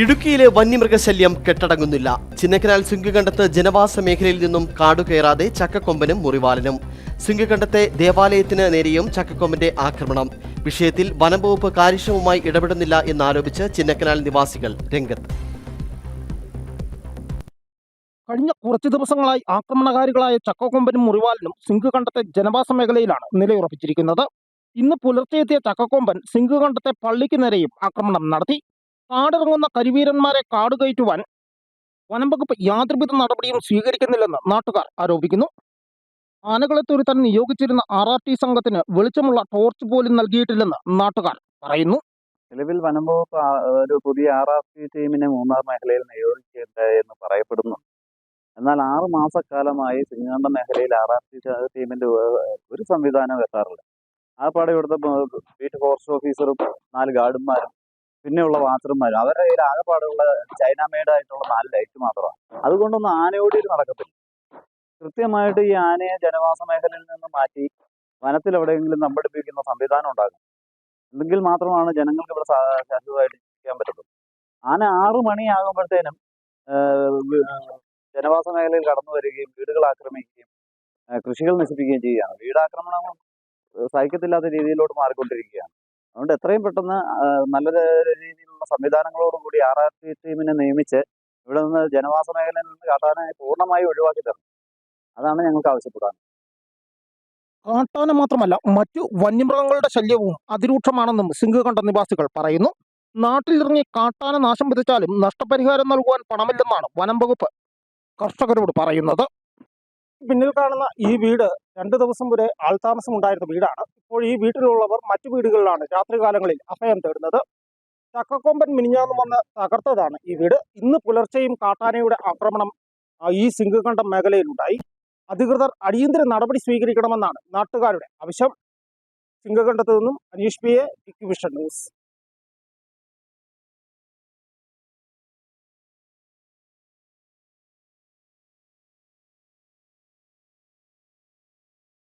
ഇടുക്കിയിലെ വന്യമൃഗശല്യം കെട്ടടങ്ങുന്നില്ല. ചിന്നക്കനാൽ സിംഗുകണ്ടത്ത് ജനവാസ മേഖലയിൽ നിന്നും കാടുകയറാതെ ചക്കക്കൊമ്പനും മുറിവാലനും. സിംഗുകണ്ടത്തെ ദേവാലയത്തിന് നേരെയും ചക്കക്കൊമ്പന്റെ ആക്രമണം. വിഷയത്തിൽ വനംവകുപ്പ് കാര്യക്ഷമമായി ഇടപെടുന്നില്ല എന്നാരോപിച്ച് ചിന്നക്കനാൽ നിവാസികൾ രംഗത്ത്. കഴിഞ്ഞ കുറച്ച് ദിവസങ്ങളായി ആക്രമണകാരികളായ ചക്കക്കൊമ്പനും മുറിവാലിനും സിംഗുകണ്ടത്തെ കണ്ടത്തെ ജനവാസ മേഖലയിലാണ് നിലയുറപ്പിച്ചിരിക്കുന്നത്. ഇന്ന് പുലർച്ചെ എത്തിയ ചക്കക്കൊമ്പൻ സിംഗുകണ്ടത്തെ കണ്ടത്തെ പള്ളിക്ക് നേരെയും ആക്രമണം നടത്തി. കാടിറങ്ങുന്ന കരിവീരന്മാരെ കാട് കയറ്റുവാൻ വനംവകുപ്പ് യാതൊരുവിധ നടപടിയും സ്വീകരിക്കുന്നില്ലെന്ന് നാട്ടുകാർ ആരോപിക്കുന്നു. ആനകളെ തുരുത്താൻ നിയോഗിച്ചിരുന്ന ആർ ആർ ടി സംഘത്തിന് വെളിച്ചമുള്ള ടോർച്ച് പോലും നൽകിയിട്ടില്ലെന്ന് നാട്ടുകാർ പറയുന്നു. നിലവിൽ വനം വകുപ്പ് ഒരു പുതിയ ആർ ആർ ടി ടീമിനെ മൂന്നാർ മേഖലയിൽ നിയോഗിച്ചിട്ടുണ്ട് എന്ന് പറയപ്പെടുന്നു എന്നാൽ ആറു മാസക്കാലമായി സിംഗാണ്ട മേഖലയിൽ ആർ ആർ ടി ടീമിന്റെ ഒരു സംവിധാനം എത്താറില്ല. ആ പാടെ ഇവിടുത്തെ ബീറ്റ് ഫോറസ്റ്റ് ഓഫീസറും നാല് ഗാർഡന്മാരും പിന്നെയുള്ള വാച്ചർമാരും അവരുടെ കയ്യിൽ ആകെപ്പാടുള്ള ചൈന മെയ്ഡ് ആയിട്ടുള്ള നാല് ലൈറ്റ് മാത്രമാണ്. അതുകൊണ്ടൊന്നും ആനയോടിയിൽ നടക്കത്തില്ല. കൃത്യമായിട്ട് ഈ ആനയെ ജനവാസ മേഖലയിൽ നിന്ന് മാറ്റി വനത്തിൽ എവിടെയെങ്കിലും നമ്പടിപ്പിക്കുന്ന സംവിധാനം ഉണ്ടാകും എങ്കിൽ മാത്രമാണ് ജനങ്ങൾക്ക് ഇവിടെ ശാശ്വതമായിട്ട് ജീവിക്കാൻ പറ്റത്തുള്ളൂ. ആന ആറു മണിയാകുമ്പോഴത്തേനും ജനവാസ മേഖലയിൽ കടന്നു വരികയും വീടുകൾ ആക്രമിക്കുകയും കൃഷികൾ നശിപ്പിക്കുകയും ചെയ്യുകയാണ്. വീടാക്രമണം സഹിക്കത്തില്ലാത്ത രീതിയിലോട്ട് മാറിക്കൊണ്ടിരിക്കുകയാണ്. അതുകൊണ്ട് എത്രയും പെട്ടെന്ന് നല്ലൊരു നല്ല രീതിയിലുള്ള സംവിധാനങ്ങളോടുകൂടി ആർ ആർ ടി ടീമിനെ നിയമിച്ച് ഇവിടെ നിന്ന് ജനവാസ മേഖലയിൽ നിന്ന് കാട്ടാനെ പൂർണമായി ഒഴിവാക്കി തരണം. അതാണ് ഞങ്ങൾക്ക് ആവശ്യപ്പെടാൻ. കാട്ടാന മാത്രമല്ല മറ്റു വന്യമൃഗങ്ങളുടെ ശല്യവും അതിരൂക്ഷമാണെന്നും സിംഗകണ്ഠ നിവാസികൾ പറയുന്നു. നാട്ടിലിറങ്ങി കാട്ടാന നാശം വിതച്ചാലും നഷ്ടപരിഹാരം നൽകുവാൻ പണമില്ലെന്നാണ് വനം വകുപ്പ് കർഷകരോട് പറയുന്നത്. പിന്നിൽ കാണുന്ന ഈ വീട് രണ്ടു ദിവസം വരെ ആൾതാമസം ഉണ്ടായിരുന്ന വീടാണ്. ഇപ്പോൾ ഈ വീട്ടിലുള്ളവർ മറ്റു വീടുകളിലാണ് രാത്രികാലങ്ങളിൽ അഭയം തേടുന്നത്. ചക്കക്കൊമ്പൻ മിനിഞ്ഞാന്ന് വന്ന് തകർത്തതാണ് ഈ വീട്. ഇന്ന് പുലർച്ചെയും കാട്ടാനയുടെ ആക്രമണം ഈ സിംഗകണ്ഠം മേഖലയിലുണ്ടായി. അധികൃതർ അടിയന്തര നടപടി സ്വീകരിക്കണമെന്നാണ് നാട്ടുകാരുടെ ആവശ്യം. സിംഗകണ്ഠത്തു നിന്നും Aneesh P A vision news.